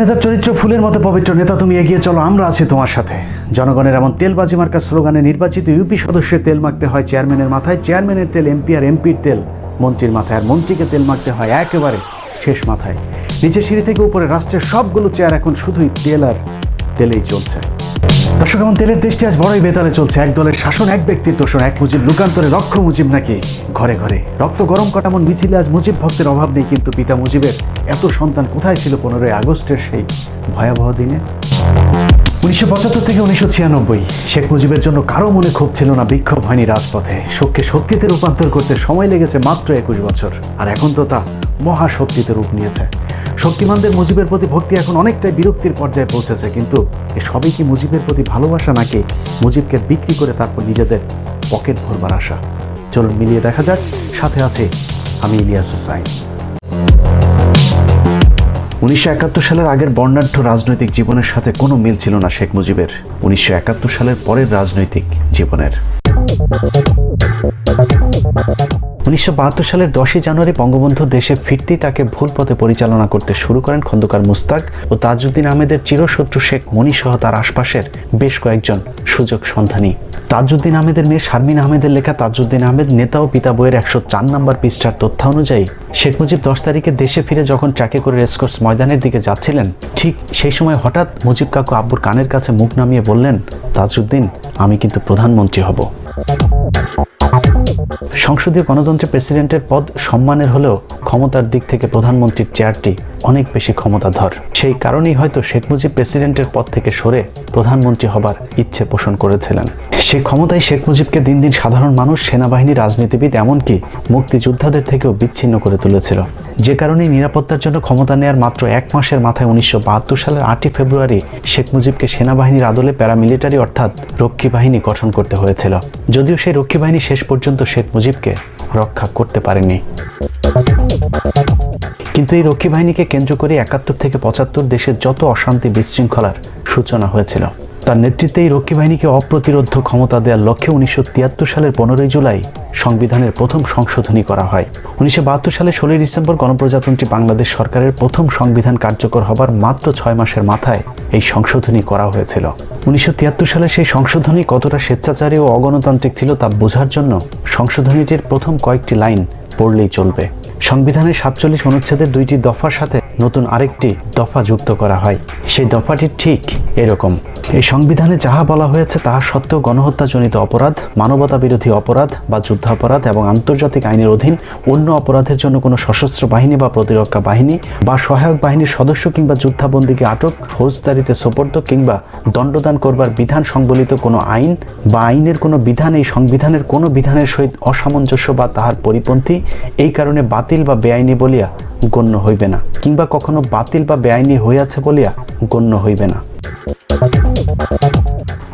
নেতার চরিত্র ফুলের মতো পবিত্র নেতা তুমি এগিয়ে চলো, আমরা আছি তোমার সাথে। জনগণের এমন তেলবাজি মার্কা স্লোগানে নির্বাচিত ইউপি সদস্যের তেল মাখতে হয় চেয়ারম্যানের মাথায়, চেয়ারম্যানের তেল, এমপি আর এমপির তেল। মন্ত্রীর মাথায় আর মন্ত্রীকে তেল মাখতে হয় একেবারে শেষ মাথায়। নিচে সিঁড়ি থেকে উপরে রাষ্ট্রের সবগুলো চেয়ার এখন শুধুই তেল আর তেলেই চলছে। দর্শক এমন তেলের দেশটি আজ বড়ই বেতালে চলছে। এক দলের শাসন, এক ব্যক্তির তোষণ এক মুজিব লুকান্তরে রক্ষ মুজিব নাকি ঘরে ঘরে? রক্ত গরম কাটামন মিছিলে আজ মুজিব ভক্তের অভাব নেই, কিন্তু পিতা মুজিবের এত সন্তান কোথায় ছিল পনেরোই আগস্টের সেই ভয়াবহ দিনে? উনিশশো পঁচাত্তর থেকে উনিশশো ছিয়ানব্বই, শেখ মুজিবের জন্য কারও মনে ক্ষোভ ছিল না, বিক্ষোভ হয়নি রাজপথে। শোককে শক্তিতে রূপান্তর করতে সময় লেগেছে মাত্র একুশ বছর, আর এখন তো তা মহাশক্তিতে রূপ নিয়েছে। শক্তিমানদের মুজিবের প্রতি ভক্তি এখন অনেকটাই বিরক্তির পর্যায়ে পৌঁছেছে, কিন্তু সবই কি মুজিবের প্রতি ভালোবাসা নাকি মুজিবকে বিক্রি করে তারপর নিজেদের পকেট ভরবার আশা? চলুন মিলিয়ে দেখা যাক, সাথে আছে আমি ইলিয়াস হুসাইন। উনিশশো একাত্তর সালের আগের বর্ণাঢ্য রাজনৈতিক জীবনের সাথে কোনো মিল ছিল না শেখ মুজিবের, উনিশশো একাত্তর সালের পরের রাজনৈতিক জীবনের। উনিশশো বাহাত্তর সালের দশই জানুয়ারি বঙ্গবন্ধু দেশে ফিরতেই তাকে ভুল পথে পরিচালনা করতে শুরু করেন খন্দকার মুস্তাক ও তাজউদ্দিন আহমেদের চিরশত্রু শেখ মনি সহ তার আশপাশের বেশ কয়েকজন সুযোগ সন্ধানী। তাজউদ্দিন আহমেদের মেয়ে শারমিন আহমেদের লেখা তাজউদ্দিন আহমেদ নেতা ও পিতা বইয়ের একশো চার নম্বর পৃষ্ঠার তথ্য অনুযায়ী, শেখ মুজিব দশ তারিখে দেশে ফিরে যখন ট্র্যাকে করে রেসকোর্স ময়দানের দিকে যাচ্ছিলেন, ঠিক সেই সময় হঠাৎ মুজিব কাকু আব্বুর কানের কাছে মুখ নামিয়ে বললেন, তাজউদ্দিন, আমি কিন্তু প্রধানমন্ত্রী হব। সংসদীয় গণতন্ত্রে প্রেসিডেন্টের পদ সম্মানের হলেও ক্ষমতার দিক থেকে প্রধানমন্ত্রীর চেয়ারটি অনেক বেশি ক্ষমতাধর। সেই কারণেই হয়তো শেখ মুজিব প্রেসিডেন্টের পদ থেকে সরে প্রধানমন্ত্রী হবার ইচ্ছে পোষণ করেছিলেন। সেই ক্ষমতায় শেখ মুজিবকে দিন দিন সাধারণ মানুষ, সেনাবাহিনী, রাজনীতিবিদ, এমনকি মুক্তিযোদ্ধাদের থেকেও বিচ্ছিন্ন করে তুলেছিল। যে কারণে নিরাপত্তার জন্য ক্ষমতা নেয়ার মাত্র এক মাসের মাথায় উনিশশো বাহাত্তর সালের আটই ফেব্রুয়ারি শেখ মুজিবকে সেনাবাহিনীর আদলে প্যারামিলিটারি অর্থাৎ রক্ষী বাহিনী গঠন করতে হয়েছিল। যদিও সেই রক্ষী বাহিনী শেষ পর্যন্ত শেখ মুজিবকে রক্ষা করতে পারেনি। কিন্তু এই রক্ষী বাহিনীকে কেন্দ্র করে একাত্তর থেকে পঁচাত্তর দেশের যত অশান্তি বিশৃঙ্খলার সূচনা হয়েছিল তার নেতৃত্বে এই রক্ষী বাহিনীকে অপ্রতিরোধ ক্ষমতা দেওয়ার লক্ষ্যে উনিশশো তিয়াত্তর সালের পনেরোই জুলাই সংবিধানের প্রথম সংশোধনী করা হয়। উনিশশো বাহাত্তর সালে ষোলোই ডিসেম্বর গণপ্রজাতন্ত্রী বাংলাদেশ সরকারের প্রথম সংবিধান কার্যকর হবার মাত্র ছয় মাসের মাথায় এই সংশোধনী করা হয়েছিল। উনিশশো তিয়াত্তর সালে সেই সংশোধনী কতটা স্বেচ্ছাচারী ও অগণতান্ত্রিক ছিল তা বোঝার জন্য সংশোধনীটির প্রথম কয়েকটি লাইন পড়লেই চলবে। সংবিধানের সাতচল্লিশ অনুচ্ছেদের দুইটি দফার সাথে নতুন আরেকটি দফা যুক্ত করা হয়। সেই দফাটি ঠিক এরকম। এই সংবিধানে যাহা বলা হয়েছে, তাহা সত্ত্বেও গণহত্যাজনিত অপরাধ মানবতা বিরোধী অপরাধ বা যুদ্ধাপরাধ এবং আন্তর্জাতিক আইনের অধীন অন্য অপরাধের জন্য কোনো সশস্ত্র বাহিনী বা প্রতিরক্ষা বাহিনী বা সহায়ক বাহিনীর সদস্য কিংবা যুদ্ধাবন্দীকে আটক, ফৌজদারিতে সোপর্দ কিংবা দণ্ডদান করবার বিধান সংবলিত কোনো আইন বা আইনের কোনো বিধান, এই সংবিধানের কোনো বিধানের সহিত অসামঞ্জস্য বা তাহার পরিপন্থী এই কারণে বাতিল বা বেআইনি বলিয়া গণ্য হইবে না। কিংবা কখনো বাতিল বা বেআইনি হইয়াছে বলিয়া গণ্য হইবে না।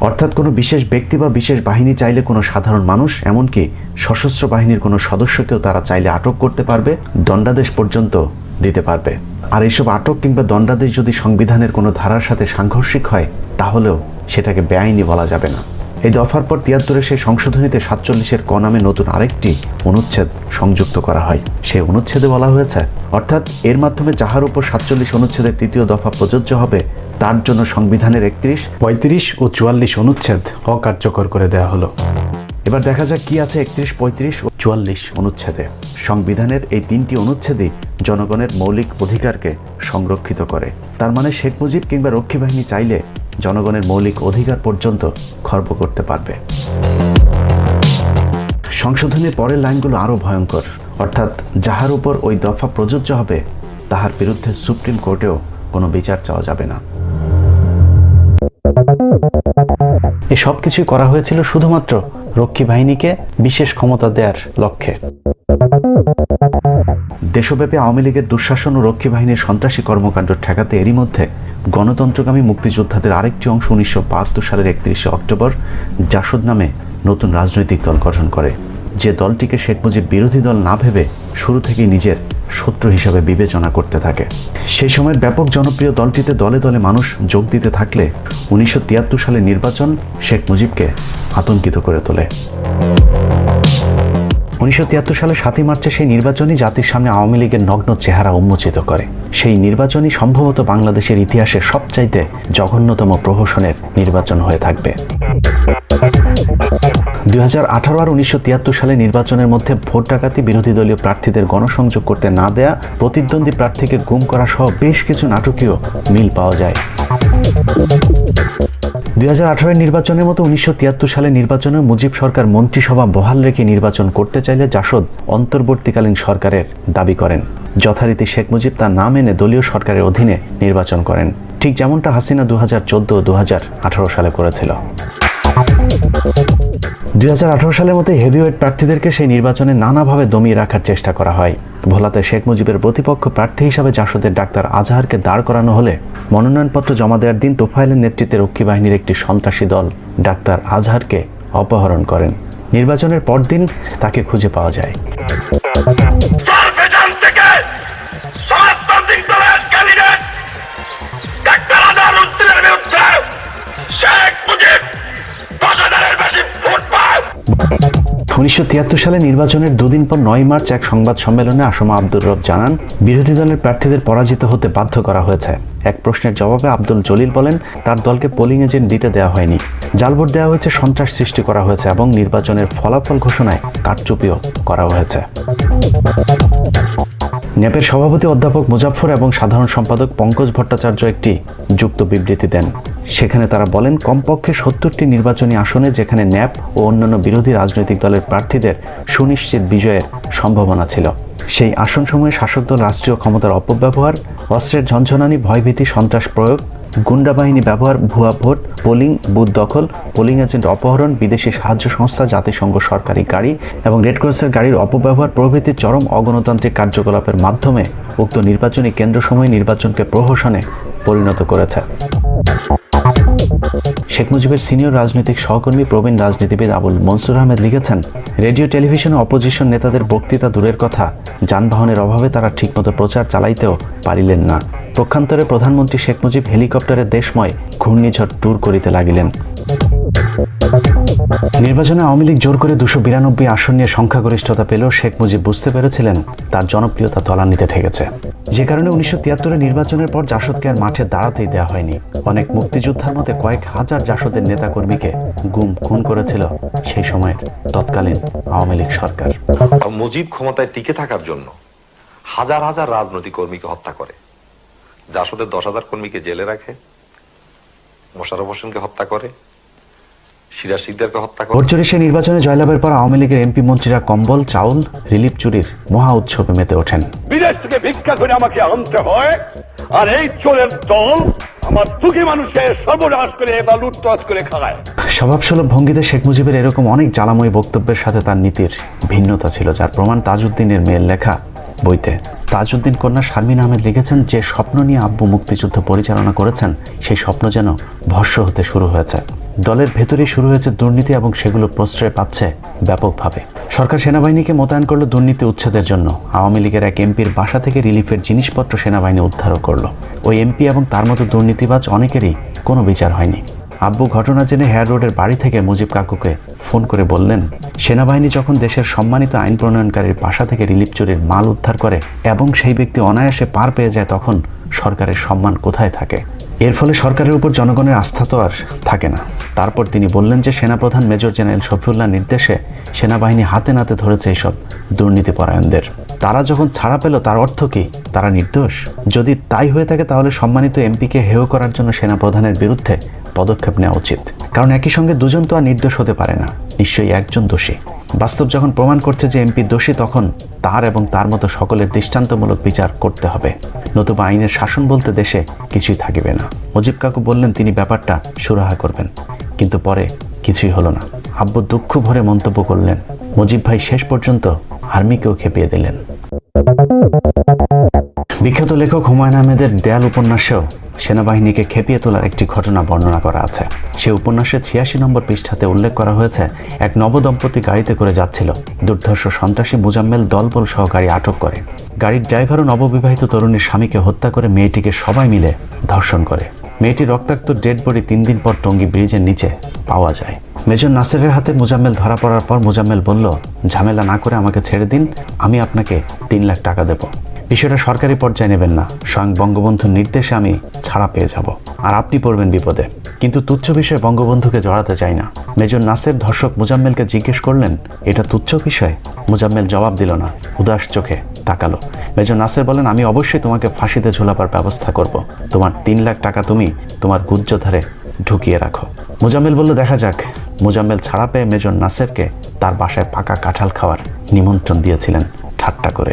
অর্থাৎ কোনো বিশেষ ব্যক্তি বা বিশেষ বাহিনী চাইলে কোনো সাধারণ মানুষ, এমনকি সশস্ত্র বাহিনীর কোনো সদস্যকেও তারা চাইলে আটক করতে পারবে, দণ্ডাদেশ পর্যন্ত দিতে পারবে। আর এইসব আটক কিংবা দণ্ডাদেশ যদি সংবিধানের কোনো ধারার সাথে সাংঘর্ষিক হয়, তাহলেও সেটাকে বেআইনি বলা যাবে না। এই দফার পর তিয়াত্তরের সেই সংশোধনীতে সাতচল্লিশের ক নামে নতুন আরেকটি অনুচ্ছেদ সংযুক্ত করা হয়। সেই অনুচ্ছেদে বলা হয়েছে, অর্থাৎ এর মাধ্যমে যাহার উপর সাতচল্লিশ অনুচ্ছেদের তৃতীয় দফা প্রযোজ্য হবে, তার জন্য সংবিধানের একত্রিশ, পঁয়ত্রিশ ও চুয়াল্লিশ অনুচ্ছেদ অকার্যকর করে দেওয়া হলো। এবার দেখা যাক কি আছে একত্রিশ, পঁয়ত্রিশ ও চুয়াল্লিশ অনুচ্ছেদে। সংবিধানের এই তিনটি অনুচ্ছেদই জনগণের মৌলিক অধিকারকে সংরক্ষিত করে। তার মানে শেখ মুজিব কিংবা রক্ষী বাহিনী চাইলে জনগণের মৌলিক অধিকার পর্যন্ত খর্ব করতে পারবে। সংশোধনের পরের লাইনগুলো আরও ভয়ঙ্কর। অর্থাৎ, যাহার উপর ওই দফা প্রযোজ্য হবে, তাহার বিরুদ্ধে সুপ্রিম কোর্টেও কোনো বিচার চাওয়া যাবে না। এই সব কিছুই করা হয়েছিল শুধুমাত্র রক্ষী বাহিনীকে বিশেষ ক্ষমতা দেওয়ার লক্ষ্যে। দেশব্যাপী আওয়ামী লীগের দুঃশাসন ও রক্ষী বাহিনীর সন্ত্রাসী কর্মকাণ্ড ঠেকাতে এরই মধ্যে গণতন্ত্রগামী মুক্তিযোদ্ধাদের আরেকটি অংশ উনিশশো বাহাত্তর সালের একত্রিশে অক্টোবর জাসদ নামে নতুন রাজনৈতিক দল গঠন করে। যে দলটিকে শেখ মুজিব বিরোধী দল না ভেবে শুরু থেকেই নিজের শত্রু হিসাবে বিবেচনা করতে থাকে। সেই সময়ের ব্যাপক জনপ্রিয় দলটিতে দলে দলে মানুষ যোগ দিতে থাকলে উনিশশো সালের নির্বাচন শেখ মুজিবকে আতঙ্কিত করে তোলে। উনিশশো তিয়াত্তর সালে সাতই মার্চে সেই নির্বাচনই জাতির সামনে আওয়ামী লীগের নগ্ন চেহারা উন্মোচিত করে। সেই নির্বাচনই সম্ভবত বাংলাদেশের ইতিহাসে সবচাইতে জঘন্যতম প্রহসনের নির্বাচন হয়ে থাকবে। দুই হাজার আঠারো আর উনিশশো তিয়াত্তর সালে নির্বাচনের মধ্যে ভোট ডাকাতি বিরোধী দলীয় প্রার্থীদের গণসংযোগ করতে না দেয়া, প্রতিদ্বন্দ্বী প্রার্থীকে গুম করা সহ বেশ কিছু নাটকীয় মিল পাওয়া যায়। দুই হাজার নির্বাচনের মতো উনিশশো তিয়াত্তর সালে নির্বাচনে মুজিব সরকার মন্ত্রিসভা বহাল রেখে নির্বাচন করতে চাইলে জাসদ অন্তর্বর্তীকালীন সরকারের দাবি করেন। যথারীতি শেখ মুজিব তা না মেনে দলীয় সরকারের অধীনে নির্বাচন করেন। ঠিক যেমনটা হাসিনা দু হাজার চোদ্দ দু সালে করেছিল। দুই সালের মতো হেভিওয়েট প্রার্থীদেরকে সেই নির্বাচনে নানাভাবে দমিয়ে রাখার চেষ্টা করা হয়। ভোলাতে শেখ মুজিবের প্রতিপক্ষ প্রার্থী হিসাবে জাসদের ডাক্তার আজহারকে দাঁড় করানো হলে মনোনয়নপত্র জমা দেওয়ার দিন তোফায়েলের নেতৃত্বে রক্ষী বাহিনীর একটি সন্ত্রাসী দল ডাক্তার আজহারকে অপহরণ করেন। নির্বাচনের পরদিন তাকে খুঁজে পাওয়া যায়। উনিশশো তিয়াত্তর সালে নির্বাচনের দুদিন পর নয় মার্চ এক সংবাদ সম্মেলনে আসমা আব্দুর রব জানান, বিরোধী দলের প্রার্থীদের পরাজিত হতে বাধ্য করা হয়েছে। এক প্রশ্নের জবাবে আব্দুল জলিল বলেন, তার দলকে পোলিং এজেন্ট দিতে দেওয়া হয়নি। জালভোট দেওয়া হয়েছে সন্ত্রাস সৃষ্টি করা হয়েছে এবং নির্বাচনের ফলাফল ঘোষণায় কারচুপিও করা হয়েছে। ন্যাপের সভাপতি অধ্যাপক মুজাফর এবং সাধারণ সম্পাদক পঙ্কজ ভট্টাচার্য একটি যুক্ত বিবৃতি দেন। সেখানে তারা বলেন, কমপক্ষে সত্তরটি নির্বাচনী আসনে যেখানে ন্যাপ ও অন্যান্য বিরোধী রাজনৈতিক দলের প্রার্থীদের সুনিশ্চিত বিজয়ের সম্ভাবনা ছিল। সেই আসনসমূহে শাসক দল রাষ্ট্রীয় ক্ষমতার অপব্যবহার, অস্ত্রের ঝঞ্ঝনানি ভয়ভীতি, সন্ত্রাস প্রয়োগ গুন্ডা বাহিনী ব্যবহার, ভুয়া ভোট, পোলিং, বুথ দখল, পোলিং এজেন্ট অপহরণ, বিদেশি সাহায্য সংস্থা, জাতিসংঘ সরকারি গাড়ি এবং রেডক্রসের গাড়ির অপব্যবহার প্রভৃতি চরম অগণতান্ত্রিক কার্যকলাপের মাধ্যমে উক্ত নির্বাচনী কেন্দ্রসমূহে নির্বাচনকে প্রহসনে পরিণত করেছে। শেখ মুজিবের সিনিয়র রাজনৈতিক সহকর্মী প্রবীণ রাজনীতিবিদ আবুল মনসুর আহমেদ লিখেছেন, রেডিও, টেলিভিশনে অপোজিশন নেতাদের বক্তৃতা দূরের কথা। যানবাহনের অভাবে তারা ঠিকমতো প্রচার চালাইতেও পারিলেন না। পক্ষান্তরে প্রধানমন্ত্রী শেখ মুজিব হেলিকপ্টারে দেশময় ঘূর্ণিঝড় ট্যুর করিতে লাগিলেন। নির্বাচনে আওয়ামী লীগ জোর করে দুশো বিরানব্বই আসন নিয়ে সংখ্যাগরিষ্ঠতা পেলেও শেখ মুজিব বুঝতে পেরেছিলেন তার জনপ্রিয়তা তলানিতে ঠেকেছে। যে কারণে উনিশশো তিয়াত্তরের নির্বাচনের পর জাসদকে আর মাঠে দাঁড়াতেই দেওয়া হয়নি। অনেক মুক্তিযোদ্ধার মতে কয়েক হাজার জাসদের নেতাকর্মীকে গুম খুন করেছিল সেই সময়ের তৎকালীন আওয়ামী লীগ সরকার। মুজিব ক্ষমতায় টিকে থাকার জন্য হাজার হাজার রাজনৈতিক কর্মীকে হত্যা করে। জাসদের দশ হাজার কর্মীকে জেলে রাখে মোশারফ হোসেনকে হত্যা করে সিরাজ সিকদারকে হত্যা ভোট চুরি সে নির্বাচনে জয়লাভের পর আওয়ামী লীগের এমপি মন্ত্রীরা কম্বল চাউল রিলিফ চুরির মহা উৎসবে মেতে ওঠেন। বিদেশ থেকে ভিক্ষা করে আমাকে আনতে হয় আর এই চোরের দল আমার মানুষের সর্বনাশ করে বা করে খায় স্বভাবসুলভ ভঙ্গিতে শেখ মুজিবের এরকম অনেক বক্তব্যের সাথে তার নীতির ভিন্নতা ছিল, যার প্রমাণ তাজউদ্দিনের মেয়ের লেখা বইতে। তাজউদ্দিন কন্যা শারমিন আহমেদ লিখেছেন যে, স্বপ্ন নিয়ে আব্বু মুক্তিযুদ্ধ পরিচালনা করেছেন, সেই স্বপ্ন যেন ভস্য হতে শুরু হয়েছে। দলের ভেতরেই শুরু হয়েছে দুর্নীতি এবং সেগুলো প্রশ্রয় পাচ্ছে ব্যাপকভাবে। সরকার সেনাবাহিনীকে মোতায়েন করল দুর্নীতি উচ্ছেদের জন্য। আওয়ামী লীগের এক এমপির বাসা থেকে রিলিফের জিনিসপত্র সেনাবাহিনী উদ্ধারও করল। ওই এমপি এবং তার মতো দুর্নীতিবাজ অনেকেরই কোনো বিচার হয়নি। আব্বু ঘটনা জেনে হেয়ার রোডের বাড়ি থেকে মুজিব কাকুকে ফোন করে বললেন, সেনাবাহিনী যখন দেশের সম্মানিত আইন প্রণয়নকারীর বাসা থেকে রিলিফ চুরির মাল উদ্ধার করে এবং সেই ব্যক্তি অনায়াসে পার পেয়ে যায় তখন সরকারের সম্মান কোথায় থাকে? এর ফলে সরকারের উপর জনগণের আস্থা তো আর থাকে না। তারপর তিনি বললেন যে, সেনাপ্রধান মেজর জেনারেল শফিউল্লাহ নির্দেশে সেনাবাহিনী হাতে নাতে ধরেছে এইসব দুর্নীতিপরায়ণদের। তারা যখন ছাড়া পেল, তার অর্থ কি? তারা নির্দোষ? যদি তাই হয়ে থাকে, তাহলে সম্মানিত এমপিকে হেয় করার জন্য সেনাপ্রধানের বিরুদ্ধে পদক্ষেপ নেওয়া উচিত। কারণ একই সঙ্গে দুজন তো আর নির্দোষ হতে পারে না। নিশ্চয়ই একজন দোষী। বাস্তব যখন প্রমাণ করছে যে এমপি দোষী, তখন তার এবং তার মতো সকলের দৃষ্টান্তমূলক বিচার করতে হবে। নতুবা আইনের শাসন বলতে দেশে কিছুই থাকিবে না। মুজিব কাকু বললেন, তিনি ব্যাপারটা সুরাহা করবেন। কিন্তু পরে কিছুই হলো না। আব্বু দুঃখ ভরে মন্তব্য করলেন, মুজিব ভাই শেষ পর্যন্ত আর্মিকেও খেপিয়ে দিলেন। বিখ্যাত লেখক হুমায়ুন আহমেদের দেয়াল উপন্যাসেও সেনাবাহিনীকে খেপিয়ে তোলার একটি ঘটনা বর্ণনা করা আছে। সে উপন্যাসে ছিয়াশি নম্বর পৃষ্ঠাতে উল্লেখ করা হয়েছে, এক নবদম্পতি গাড়িতে করে যাচ্ছিল। দুর্ধর্ষ সন্ত্রাসী মুজাম্মেল দলবল সহ গাড়ি আটক করে। গাড়ির ড্রাইভারও নববিবাহিত তরুণীর স্বামীকে হত্যা করে মেয়েটিকে সবাই মিলে ধর্ষণ করে। মেয়েটির রক্তাক্ত ডেড বডি তিন দিন পর টঙ্গী ব্রিজের নিচে পাওয়া যায়। মেজর নাসিরের হাতে মুজাম্মেল ধরা পড়ার পর মুজাম্মেল বলল, ঝামেলা না করে আমাকে ছেড়ে দিন, আমি আপনাকে তিন লাখ টাকা দেব। বিষয়টা সরকারি পর্যায়ে নেবেন না। স্বয়ং বঙ্গবন্ধুর নির্দেশে আমি ছাড়া পেয়ে যাব। আর আপনি পড়বেন বিপদে। কিন্তু তুচ্ছ বিষয়ে বঙ্গবন্ধুকে জড়াতে চাই না। মেজর নাসের ধর্ষক মুজাম্মেলকে জিজ্ঞেস করলেন, এটা তুচ্ছ বিষয়? মুজাম্মেল জবাব দিল না। উদাস চোখে তাকালো। মেজর নাসের বলেন, আমি অবশ্যই তোমাকে ফাঁসিতে ঝোলাবার ব্যবস্থা করব। তোমার তিন লাখ টাকা তুমি তোমার গুজ্জধারে ঢুকিয়ে রাখো। মুজাম্মেল বলল, দেখা যাক। মুজাম্মেল ছাড়া পেয়ে মেজর নাসেরকে তার বাসায় পাকা কাঁঠাল খাওয়ার নিমন্ত্রণ দিয়েছিলেন ঠাট্টা করে।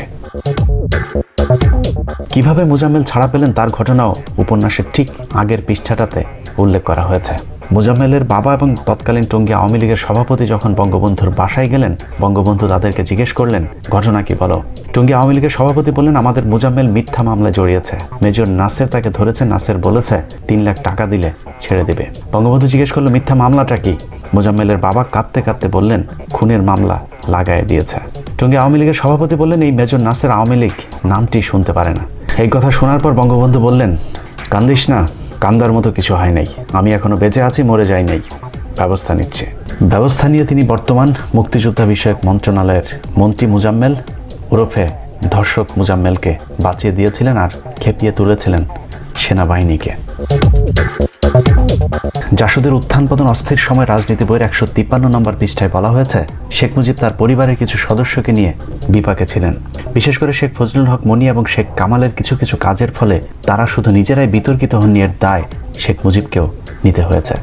কীভাবে মুজাম্মেল ছাড়া পেলেন তার ঘটনাও উপন্যাসের ঠিক আগের পৃষ্ঠাটাতে উল্লেখ করা হয়েছে। মুজাম্মেলের বাবা এবং তৎকালীন টঙ্গী আওয়ামী লীগের সভাপতি যখন বঙ্গবন্ধুর বাসায় গেলেন, বঙ্গবন্ধু তাদেরকে জিজ্ঞেস করলেন, ঘটনা কি বলো? টঙ্গী আওয়ামী লীগের সভাপতি বললেন, আমাদের মুজাম্মেল মিথ্যা মামলায় জড়িয়েছে। মেজর নাসের তাকে ধরেছে, নাসের বলেছে, তিন লাখ টাকা দিলে ছেড়ে দেবে। বঙ্গবন্ধু জিজ্ঞেস করল, মিথ্যা মামলাটা কি? মুজাম্মেলের বাবা কাঁদতে কাঁদতে বললেন, খুনের মামলা। লাগায় দিয়েছে। টঙ্গী আওয়ামী লীগের সভাপতি বললেন, এই মেজর নাসের আওয়ামী লীগ নামটি শুনতে পারে না। এই কথা শোনার পর বঙ্গবন্ধু বললেন, কান্দিস না, কান্দার মতো কিছু হয় নাই। আমি এখনও বেঁচে আছি, মরে যাই নাই। ব্যবস্থা নিচ্ছে। ব্যবস্থা নিয়ে তিনি বর্তমান মুক্তিযোদ্ধা বিষয়ক মন্ত্রণালয়ের মন্ত্রী মুজাম্মেল ওরফে ধর্ষক মুজাম্মেলকে বাঁচিয়ে দিয়েছিলেন আর খেপিয়ে তুলেছিলেন সেনাবাহিনীকে। জাসদের উত্থান পতন অস্থির সময় রাজনীতি বইয়ের একশো তিপ্পান্ন নম্বর পৃষ্ঠায় বলা হয়েছে, শেখ মুজিব তার পরিবারের কিছু সদস্যকে নিয়ে বিপাকে ছিলেন। বিশেষ করে শেখ ফজলুল হক মনি এবং শেখ কামালের কিছু কিছু কাজের ফলে তারা শুধু নিজেরাই বিতর্কিত হন নিয়ে দায় শেখ মুজিবকেও নিতে হয়েছে।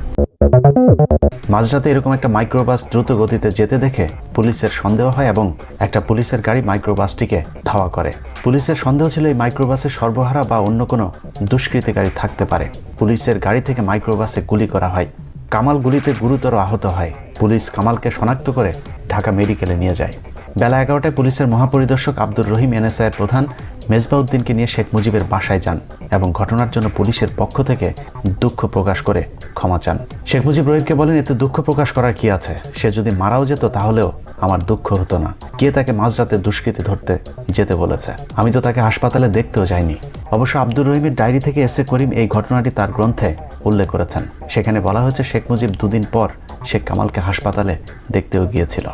মাঝরাতে এরকম একটা মাইক্রোবাস দ্রুত গতিতে যেতে দেখে পুলিশের সন্দেহ হয় এবং একটা পুলিশের গাড়ি মাইক্রোবাসটিকে ধাওয়া করে। পুলিশের সন্দেহ ছিল এই মাইক্রোবাসে সর্বহারা বা অন্য কোনো দুষ্কৃতিকারী থাকতে পারে। পুলিশের গাড়ি থেকে মাইক্রোবাসে গুলি করা হয়। কামাল গুলিতে গুরুতর আহত হয়। পুলিশ কামালকে শনাক্ত করে ঢাকা মেডিকেলে নিয়ে যায়। বেলা এগারোটায় পুলিশের মহাপরিদর্শক আব্দুর রহিম এনএসআইয়ের প্রধান মেজবাউদ্দিনকে নিয়ে শেখ মুজিবের বাসায় যান এবং ঘটনার জন্য পুলিশের পক্ষ থেকে দুঃখ প্রকাশ করে ক্ষমা চান। শেখ মুজিব রহিমকে বলেন, এতে দুঃখ প্রকাশ করার কি আছে? সে যদি মারাও যেত, তাহলেও আমার দুঃখ হতো না। কে তাকে মাঝরাতে দুষ্কৃতি ধরতে যেতে বলেছে? আমি তো তাকে হাসপাতালে দেখতেও যাইনি। অবশ্য আব্দুর রহিমের ডায়েরি থেকে এস করিম এই ঘটনাটি তার গ্রন্থে উল্লেখ করেছেন। সেখানে বলা হয়েছে, শেখ মুজিব দুদিন পর শেখ কামালকে হাসপাতালে দেখতেও গিয়েছিল।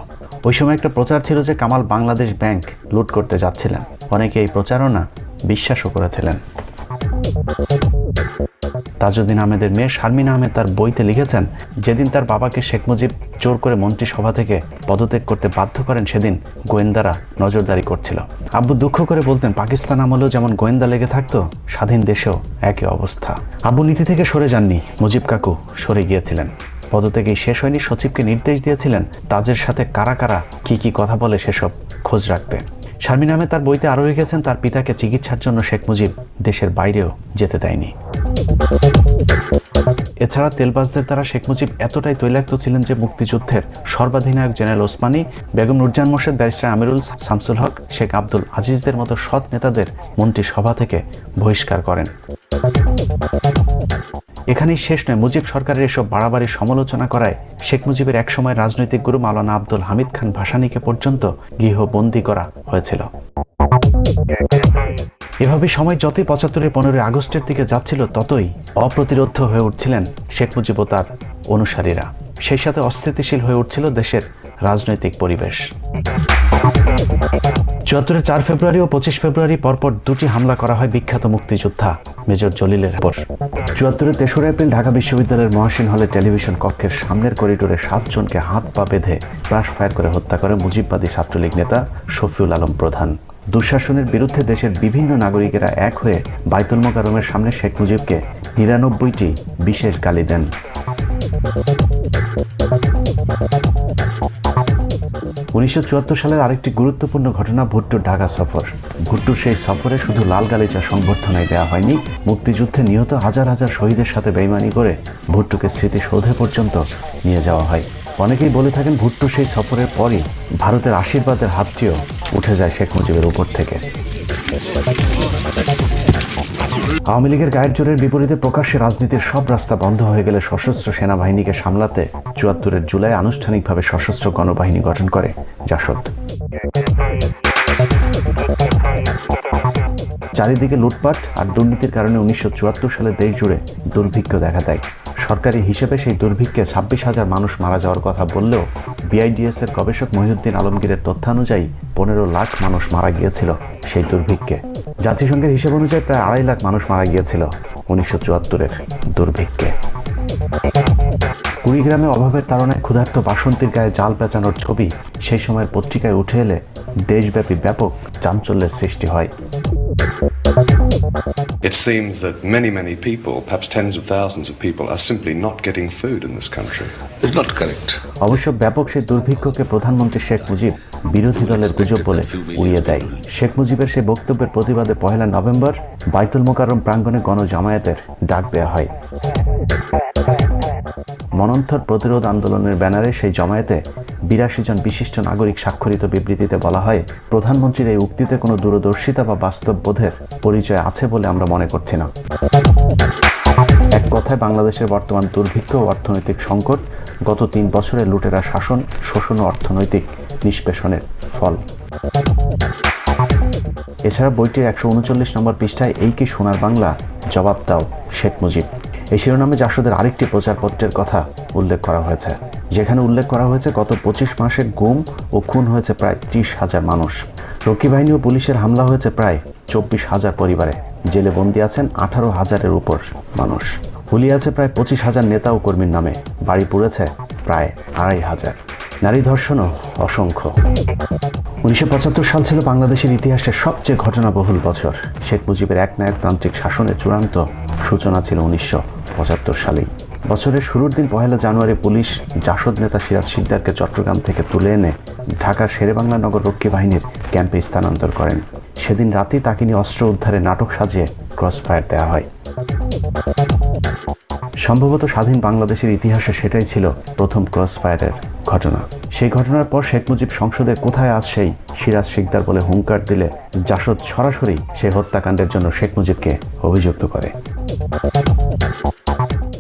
ওই সময় একটা প্রচার ছিল যে কামাল বাংলাদেশ ব্যাংক লুট করতে যাচ্ছিলেন। অনেকে এই প্রচারণা বিশ্বাসও করেছিলেন। তাজউদ্দিন আহমেদের মেয়ে শারমিন আহমেদ তার বইতে লিখেছেন, যেদিন তার বাবাকে শেখ মুজিব জোর করে মন্ত্রিসভা থেকে পদত্যাগ করতে বাধ্য করেন, সেদিন গোয়েন্দারা নজরদারি করছিল। আব্বু দুঃখ করে বলতেন, পাকিস্তান আমলেও যেমন গোয়েন্দা লেগে থাকতো, স্বাধীন দেশেও একই অবস্থা। আব্বু নীতি থেকে সরে যাননি, মুজিব কাকু সরে গিয়েছিলেন। পদত্যাগেই শেষ হয়নি, সচিবকে নির্দেশ দিয়েছিলেন তাজের সাথে কারা কারা কি কি কথা বলে সেসব খোঁজ রাখতে। শারমিন আহমেদ তার বইতে আরও লিখেছেন, তার পিতাকে চিকিৎসার জন্য শেখ মুজিব দেশের বাইরেও যেতে দেয়নি। এছাড়া তেলবাজদের দ্বারা শেখ মুজিব এতটাই তৈলাক্ত ছিলেন যে মুক্তিযুদ্ধের সর্বাধিনায়ক জেনারেল ওসমানী, বেগম নুরজান মোর্শেদ, ব্যারিস্টার আমিরুল শামসুল হক, শেখ আব্দুল আজিজদের মতো সৎ নেতাদের মন্ত্রিসভা থেকে বহিষ্কার করেন। এখানেই শেষ নয়, মুজিব সরকারের এসব বাড়াবাড়ি সমালোচনা করায় শেখ মুজিবের একসময় রাজনৈতিক গুরু মাওলানা আব্দুল হামিদ খান ভাসানীকে পর্যন্ত গৃহবন্দী করা হয়েছিল। এভাবে সময় যতই পঁচাত্তরের পনেরোই আগস্টের দিকে যাচ্ছিল, ততই অপ্রতিরোধ্য হয়ে উঠছিলেন শেখ মুজিব ও তার অনুসারীরা। সেই সাথে অস্থিতিশীল হয়ে উঠছিল দেশের রাজনৈতিক পরিবেশ। চুয়াত্তরের চার ফেব্রুয়ারি ও পঁচিশ ফেব্রুয়ারি পরপর দুটি হামলা করা হয় বিখ্যাত মুক্তিযোদ্ধা মেজর জলিলের উপর। চুয়াত্তরের তেসরা এপ্রিল ঢাকা বিশ্ববিদ্যালয়ের মহাসীন হলে টেলিভিশন কক্ষের সামনের করিডোরে সাতজনকে হাত পা বেঁধে ক্রাশ ফায়ার করে হত্যা করে মুজিববাদী ছাত্রলীগ নেতা শফিউল আলম প্রধান। দুঃশাসনের বিরুদ্ধে দেশের বিভিন্ন নাগরিকেরা এক হয়ে বাইতুল মোকারমের সামনে শেখ মুজিবকে নিরানব্বইটি বিশেষ গালি দেন। উনিশশো চুয়াত্তর সালের আরেকটি গুরুত্বপূর্ণ ঘটনা, ভুট্টোর ঢাকা সফর। ভুট্টোর সেই সফরে শুধু লাল গালিচা সংবর্ধনায় দেওয়া হয়নি, মুক্তিযুদ্ধে নিহত হাজার হাজার শহীদের সাথে বেইমানি করে ভুট্টোকে স্মৃতিসৌধে পর্যন্ত নিয়ে যাওয়া হয়। অনেকেই বলে থাকেন ভুট্টো সেই সফরের পরই ভারতের আশীর্বাদের হাতটিও উঠে যায় শেখ মুজিবের উপর থেকে। আওয়ামী লীগের গায়ের জোরের বিপরীতে প্রকাশ্যে রাজনীতির সব রাস্তা বন্ধ হয়ে গেলে সশস্ত্র সেনাবাহিনীকে সামলাতে চুয়াত্তরের জুলাই আনুষ্ঠানিকভাবে সশস্ত্র গণবাহিনী গঠন করে জাসদ চারিদিকে লুটপাট আর দুর্নীতির কারণে উনিশশো চুয়াত্তর সালে দেশ জুড়ে দুর্ভিক্ষ দেখা দেয়। সরকারি হিসেবে সেই দুর্ভিক্ষে ছাব্বিশ হাজার মানুষ মারা যাওয়ার কথা বললেও বিআইডিএস এর গবেষক মহিউদ্দিন আলমগীরের তথ্যানুযায়ী পনেরো লাখ মানুষ মারা গিয়েছিল সেই দুর্ভিক্ষে। জাতিসংঘের হিসেব অনুযায়ী প্রায় আড়াই লাখ মানুষ মারা গিয়েছিল উনিশশো চুয়াত্তরের দুর্ভিক্ষে। কুড়িগ্রামে অভাবের কারণে ক্ষুধার্ত বাসন্তীর গায়ে জাল পেঁচানোর ছবি সেই সময়ের পত্রিকায় উঠে এলে দেশব্যাপী ব্যাপক চাঞ্চল্যের সৃষ্টি হয়। It seems that many, many people, perhaps tens of thousands of people, are simply not getting food in this country. It's not correct. অবশ্য ব্যাপক সেই দুর্ভিক্ষকে প্রধানমন্ত্রী শেখ মুজিব বিরোধী দলের গুজব বলে উড়িয়ে দেয় শেখ মুজিবের সেই বক্তব্যের প্রতিবাদে পহেলা নভেম্বর বাইতুল মোকারম প্রাঙ্গণে গণজামায়াতের ডাক দেওয়া হয় মনন্থর প্রতিরোধ আন্দোলনের ব্যানারে সেই জমায়েতে বিরাশি জন বিশিষ্ট নাগরিক স্বাক্ষরিত বিবৃতিতে বলা হয়, প্রধানমন্ত্রীর এই উক্তিতে কোনো দূরদর্শিতা বা বাস্তব বোধের পরিচয় আছে বলে আমরা মনে করছি না। এক কথায় বাংলাদেশের বর্তমান দুর্ভিক্ষ ও অর্থনৈতিক সংকট গত তিন বছরে লুটেরা শাসন, শোষণ ও অর্থনৈতিক নিষ্পেষণের ফল। এছাড়া বইটির একশো উনচল্লিশ নম্বর পৃষ্ঠায় এই কি সোনার বাংলা? জবাব দাও শেখ মুজিব। এই শিরোনামে জাসদের আরেকটি প্রচারপত্রের কথা উল্লেখ করা হয়েছে। যেখানে উল্লেখ করা হয়েছে, গত পঁচিশ মাসে গুম ও খুন হয়েছে প্রায় ত্রিশ হাজার মানুষ। রক্ষী বাহিনী ও পুলিশের হামলা হয়েছে প্রায় চব্বিশ হাজার পরিবারে। জেলে বন্দী আছেন আঠারো হাজারের উপর মানুষ। হুলি আছে প্রায় পঁচিশ হাজার নেতা ও কর্মীর নামে। বাড়ি পুড়েছে প্রায় আড়াই হাজার। নারী ধর্ষণও অসংখ্য। উনিশশো পঁচাত্তর সাল ছিল বাংলাদেশের ইতিহাসের সবচেয়ে ঘটনাবহুল বছর। শেখ মুজিবের একনায়কতান্ত্রিক শাসনের চূড়ান্ত সূচনা ছিল উনিশশো পঁচাত্তর সালেই। বছরের শুরুর দিন পহেলা জানুয়ারি পুলিশ জাসদ নেতা সিরাজ শিকদারকে চট্টগ্রাম থেকে তুলে এনে ঢাকার শেরেবাংলা নগর রক্ষী বাহিনীর ক্যাম্পে স্থানান্তর করেন। সেদিন রাতেই তাকে নিয়ে অস্ত্র উদ্ধারে নাটক সাজিয়ে ক্রস ফায়ার দেওয়া হয়। সম্ভবত স্বাধীন বাংলাদেশের ইতিহাসে সেটাই ছিল প্রথম ক্রস ফায়ারের ঘটনা। সেই ঘটনার পর শেখ মুজিব সংসদে কোথায় আজ সেই সিরাজ শিকদার বলে হুঙ্কার দিলে জাসদ সরাসরি সেই হত্যাকাণ্ডের জন্য শেখ মুজিবকে অভিযুক্ত করে।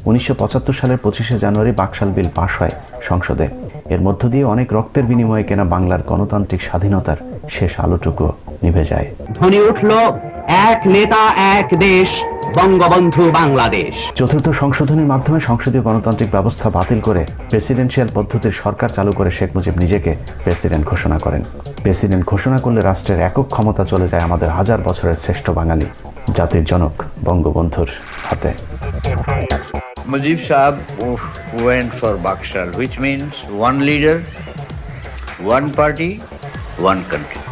উনিশশো পঁচাত্তর সালের পঁচিশে জানুয়ারি বাকশাল বিল পাশ হয় সংসদে। এর মধ্য দিয়ে অনেক রক্তের বিনিময়ে কেনা বাংলার গণতান্ত্রিক স্বাধীনতার শেষ আলোটুকু নিভে যায়। ধ্বনি উঠল, এক নেতা, এক দেশ। বঙ্গবন্ধু বাংলাদেশ। চতুর্থ সংশোধনের মাধ্যমে সংসদীয় গণতান্ত্রিক ব্যবস্থা বাতিল করে প্রেসিডেন্সিয়াল পদ্ধতির সরকার চালু করে শেখ মুজিব নিজেকে প্রেসিডেন্ট ঘোষণা করেন। প্রেসিডেন্ট ঘোষণা করলে রাষ্ট্রের একক ক্ষমতা চলে যায় আমাদের হাজার বছরের শ্রেষ্ঠ বাঙালি জাতির জনক বঙ্গবন্ধুর হাতে। Mujib Saab went for Bakshal, which means one leader, one party, one country.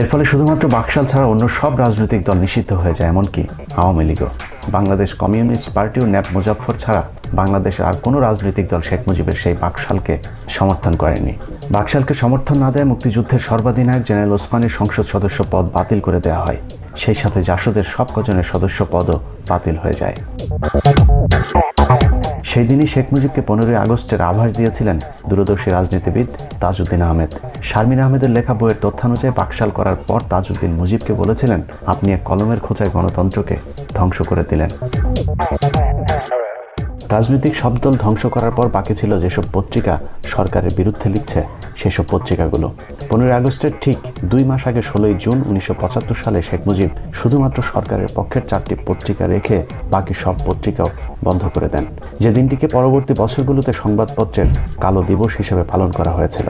এর ফলে শুধুমাত্র বাকশাল ছাড়া অন্য সব রাজনৈতিক দল নিষিদ্ধ হয়ে যায়, এমনকি আওয়ামী লীগও। বাংলাদেশ কমিউনিস্ট পার্টি ও ন্যাপ মুজাফর ছাড়া বাংলাদেশের আর কোনো রাজনৈতিক দল শেখ মুজিবের সেই বাকশালকে সমর্থন করেনি। বাকশালকে সমর্থন না দেয় মুক্তিযুদ্ধের সর্বাধিনায়ক জেনারেল ওসমানের সংসদ সদস্য পদ বাতিল করে দেওয়া হয়। সেই সাথে জাসদের সব কজনের সদস্য পদও বাতিল হয়ে যায়। সেই দিনই শেখ মুজিবকে পনেরোই আগস্টের আভাস দিয়েছিলেন দূরদর্শী রাজনীতিবিদ তাজউদ্দিন আহমেদ। শারমিন আহমেদের লেখা বইয়ের তথ্যানুযায়ী বাকশাল করার পর তাজউদ্দিন মুজিবকে বলেছিলেন, আপনি এক কলমের খোঁচায় গণতন্ত্রকে ধ্বংস করে দিলেন। রাজনৈতিক সব দল ধ্বংস করার পর বাকি ছিল যেসব পত্রিকা সরকারের বিরুদ্ধে লিখছে, সেসব পত্রিকাগুলো। পনেরোই আগস্টের ঠিক দুই মাস আগে ষোলোই জুন উনিশশো পঁচাত্তর সালে শেখ মুজিব শুধুমাত্র সরকারের পক্ষের চারটি পত্রিকা রেখে বাকি সব পত্রিকাও বন্ধ করে দেন। যে দিনটিকে পরবর্তী বছরগুলোতে সংবাদপত্রের কালো দিবস হিসেবে পালন করা হয়েছিল।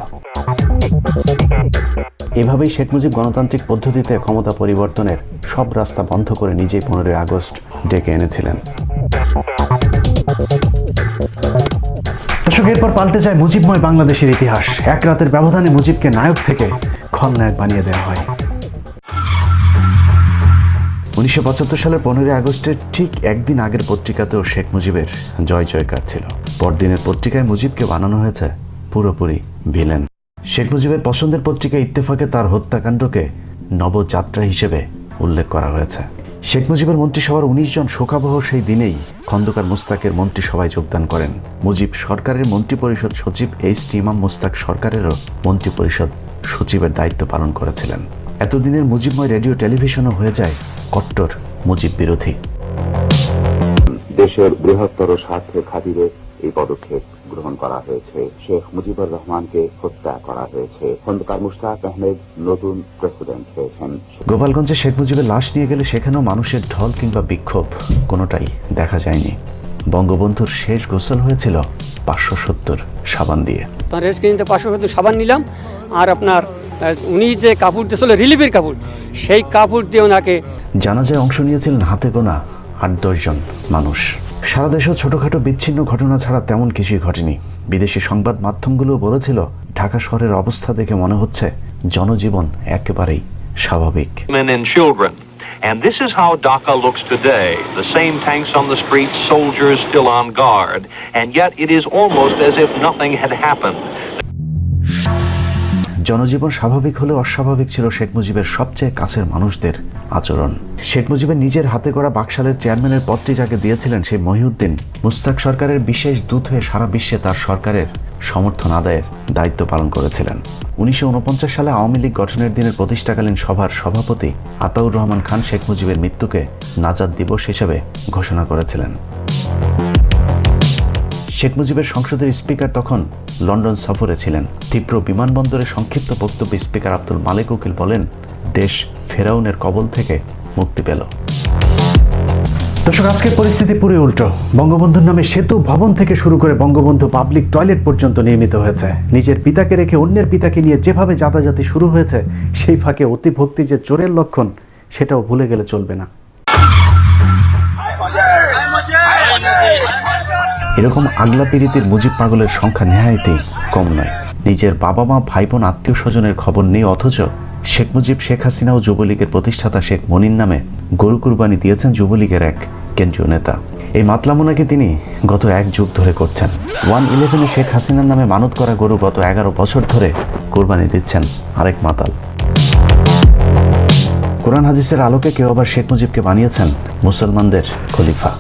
এভাবেই শেখ মুজিব গণতান্ত্রিক পদ্ধতিতে ক্ষমতা পরিবর্তনের সব রাস্তা বন্ধ করে নিজেই পনেরোই আগস্ট ডেকে এনেছিলেন। দর্শক এরপর পাল্টে যায় মুজিবময় বাংলাদেশের ইতিহাস। এক রাতের ব্যবধানে মুজিবকে নায়ক থেকে খলনায়ক বানিয়ে দেওয়া হয়। উনিশশো পঁচাত্তর সালের পনেরোই আগস্টের ঠিক একদিন আগের পত্রিকাতেও শেখ মুজিবের জয় জয়কার ছিল। পরদিনের পত্রিকায় মুজিবকে বানানো হয়েছে পুরোপুরি ভিলেন। শেখ মুজিবের পছন্দের পত্রিকা ইত্তেফাকে তার হত্যাকাণ্ডকে নবযাত্রা হিসেবে উল্লেখ করা হয়েছে। শেখ মুজিবের মন্ত্রিসভার উনিশ জন শোকাবহ সেই দিনেই খন্দকার মুস্তাকের মন্ত্রিসভায় যোগদান করেন। মুজিব সরকারের মন্ত্রী পরিষদ সচিব এইচ টি ইমাম মুস্তাক সরকারেরও মন্ত্রিপরিষদ সচিবের দায়িত্ব পালন করেছিলেন। এতদিনের মুজিবময় রেডিও টেলিভিশনও হয়ে যায় কট্টর মুজিব বিরোধী। দেশের বৃহত্তর স্বার্থের খাতিরে এই পদক্ষেপ গ্রহণ করা হয়েছে। শেখ মুজিবুর রহমানকে হত্যা করা হয়েছে। খন্দকার মুশতাক আহমেদ নতুন প্রেসিডেন্ট হয়েছেন। গোপালগঞ্জে শেখ মুজিবের লাশ নিয়ে গেলে সেখানেও মানুষের ঢল কিংবা বিক্ষোভ কোনোটাই দেখা যায়নি। বঙ্গবন্ধুর শেষ গোসল হয়েছিল পাঁচশো সত্তর সাবান দিয়ে। আপনার রেস্ট কিনতে পাঁচশো সত্তর সাবান নিলাম আর আপনার উনি যে কাপড় দিয়েছিল রিলিফের কাপড় সেই কাপড় দিয়ে ওনাকে জানাজায় অংশ নিয়েছিলেন হাতে গোনা আট দশজন মানুষ। সারা দেশেও ছোটখাটো বিচ্ছিন্ন ঘটনা ছাড়া তেমন কিছুই ঘটেনি বিদেশি সংবাদ মাধ্যমগুলো বলেছিল ঢাকা শহরের অবস্থা দেখে মনে হচ্ছে জনজীবন একেবারেই স্বাভাবিক. And this is how Dhaka looks today. The same tanks on the streets, soldiers still on guard. And yet it is almost as if nothing had happened. জনজীবন স্বাভাবিক হলেও অস্বাভাবিক ছিল শেখ মুজিবের সবচেয়ে কাছের মানুষদের আচরণ। শেখ মুজিবের নিজের হাতে করা বাকশালের চেয়ারম্যানের পদটি যাকে দিয়েছিলেন সেই মহিউদ্দিন, মুস্তাক সরকারের বিশেষ দূত হয়ে সারা বিশ্বে তার সরকারের সমর্থন আদায়ের দায়িত্ব পালন করেছিলেন। উনিশশো উনপঞ্চাশ সালে আওয়ামী লীগ গঠনের দিনের প্রতিষ্ঠাকালীন সভার সভাপতি আতাউর রহমান খান শেখ মুজিবের মৃত্যুকে নাজাদ দিবস হিসেবে ঘোষণা করেছিলেন। শেখ মুজিবের সংসদের স্পিকার তখন লন্ডন সফরে ছিলেন। তীব্র বিমানবন্দরে সংক্ষিপ্ত বক্তব্যে স্পিকার আব্দুল মালিক উকিল বলেন, দেশ ফেরাউনের কবল থেকে মুক্তি পেল। দর্শক, আজকের পরিস্থিতি পুরো উল্টো। বঙ্গবন্ধুর নামে সেতু ভবন থেকে শুরু করে বঙ্গবন্ধু পাবলিক টয়লেট পর্যন্ত নির্মিত হয়েছে। নিজের পিতাকে রেখে অন্যের পিতাকে নিয়ে যেভাবে যাতাযাতি শুরু হয়েছে, সেই ফাঁকে অতিভক্তি যে চোরের লক্ষণ, সেটাও ভুলে গেলে চলবে না। এরকম আগলা পীড়িতের মুজিব পাগলের সংখ্যা নেহায়তেই কম নয়। নিজের বাবা মা ভাই বোন আত্মীয় স্বজনের খবর নেই অথচ শেখ মুজিব, শেখ হাসিনা ও যুবলীগের প্রতিষ্ঠাতা শেখ মনির নামে গরু কুরবানি দিয়েছেন যুবলীগের এক কেন্দ্রীয় নেতা। এই মাতলামোনাকে তিনি গত এক যুগ ধরে করছেন। ওয়ান ইলেভেনে শেখ হাসিনার নামে মানত করা গরু গত এগারো বছর ধরে কোরবানি দিচ্ছেন আরেক মাতাল। কোরআন হাদিসের আলোকে কেউ আবার শেখ মুজিবকে বানিয়েছেন মুসলমানদের খলিফা।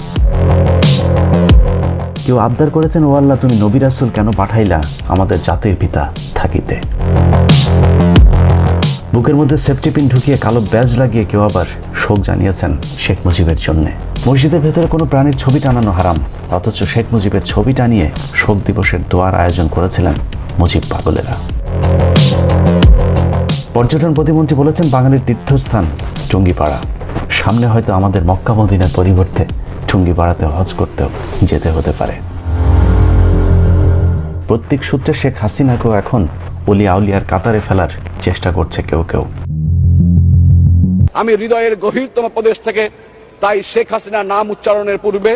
কেউ আবদার করেছেন, ও আল্লাহ, তুমি নবী রাসূল কেন পাঠাইলা? আমাদের জাতির পিতা থাকিতে। বুকের মধ্যে সেফটিপিন ঢুকিয়ে কালো ব্যাজ লাগিয়ে কেউ আবার শোক জানিয়েছেন শেখ মুজিবের জন্য। মসজিদের ভেতরে কোনো প্রাণীর ছবি টানানো হারাম, অথচ শেখ মুজিবের ছবি টানিয়ে শোক দিবসের দোয়ার আয়োজন করেছিলেন মুজিব পাগলেরা। পর্যটন প্রতিমন্ত্রী বলেছেন, বাঙালির তীর্থস্থান টুঙ্গিপাড়া। সামনে হয়তো আমাদের মক্কা মদিনার পরিবর্তে টুঙ্গিপাড়াতে হজ করতেও যেতে হতে পারে। প্রত্যেক সূত্রে শেখ হাসিনাকেও এখন অলি আউলিয়ার কাতারে ফেলার চেষ্টা করছে কেউ কেউ। আমি হৃদয়ের গভীরতম প্রদেশ থেকে তাই শেখ হাসিনা নাম উচ্চারণের পূর্বে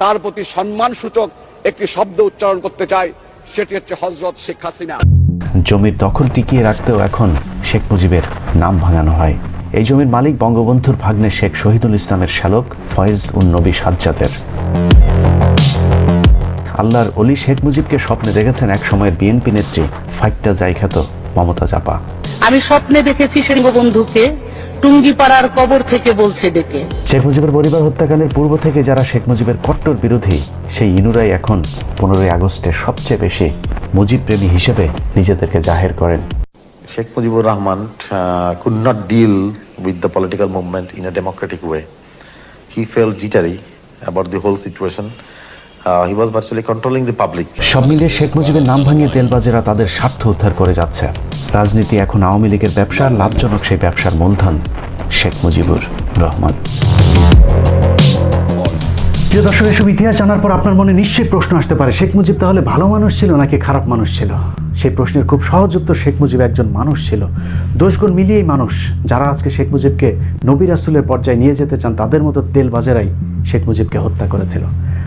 তার প্রতি সম্মান সূচক একটি শব্দ উচ্চারণ করতে চাই সেটি হচ্ছে হজরত শেখ হাসিনা। জমির দখল টিকিয়ে রাখতেও এখন শেখ মুজিবের নাম ভাঙানো হয়। এই জমির মালিক বঙ্গবন্ধুর ভাগ্নে শেখ শহীদুল ইসলামের শ্যালক ফয়েজ উন নবী সাজ্জাদের। আল্লাহর অলি শেখ মুজিবকে স্বপ্নে দেখেছেন এক সময়ের বিএনপি নেত্রী ফাইটটা যাই খ্যাত মমতা চাপা। আমি স্বপ্নে দেখেছি সেই বন্ধুকে টুঙ্গিপাড়ার কবর থেকে বলছে ডেকে। শেখ মুজিবের পরিবার হত্যাকাণ্ডের পূর্ব থেকে যারা শেখ মুজিবের কট্টর বিরোধী সেই ইনুরাই এখন পনেরোই আগস্টে সবচেয়ে বেশি মুজিব প্রেমী হিসেবে নিজেদেরকে জাহের করেন। Sheikh Mujibur Rahman uh, could not deal with the political movement in a democratic way. He felt jittery about the whole situation. Uh, he was virtually public. সব মিলিয়ে শেখ মুজিবের নাম ভাঙিয়ে তেলবাজেরা তাদের স্বার্থ উদ্ধার করে যাচ্ছে রাজনীতি এখন আওয়ামী লীগের ব্যবসার লাভজনক সেই ব্যবসার মূলধন শেখ মুজিবুর রহমান প্রিয় দর্শক এসব ইতিহাস জানার পর আপনার মনে নিশ্চয়ই প্রশ্ন আসতে পারে শেখ মুজিব তাহলে ভালো মানুষ ছিল নাকি খারাপ মানুষ ছিল সেই প্রশ্নের খুব সহজ উত্তর শেখ মুজিব একজন মানুষ ছিল। দোষগুণ মিলিয়েই মানুষ। যারা আজকে শেখ মুজিবকে নবী রাসুলের পর্যায়ে নিয়ে যেতে চান, তাদের মতো তেলবাজেরাই শেখ মুজিবকে হত্যা করেছিল।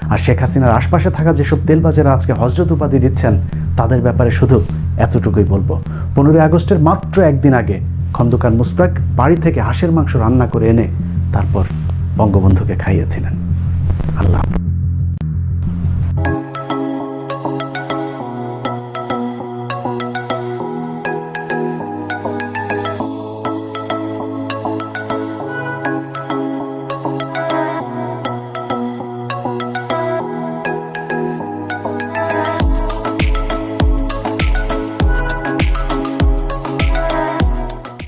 আর শেখ হাসিনার আশপাশে থাকা যেসব তেলবাজেরা আজকে হজরত উপাধি দিচ্ছেন, তাদের ব্যাপারে শুধু এতটুকুই বলব। পনেরোই আগস্টের মাত্র একদিন আগে খন্দকার মুস্তাক বাড়ি থেকে হাঁসের মাংস রান্না করে এনে তারপর বঙ্গবন্ধুকে খাইয়েছিলেন। আল্লাহ।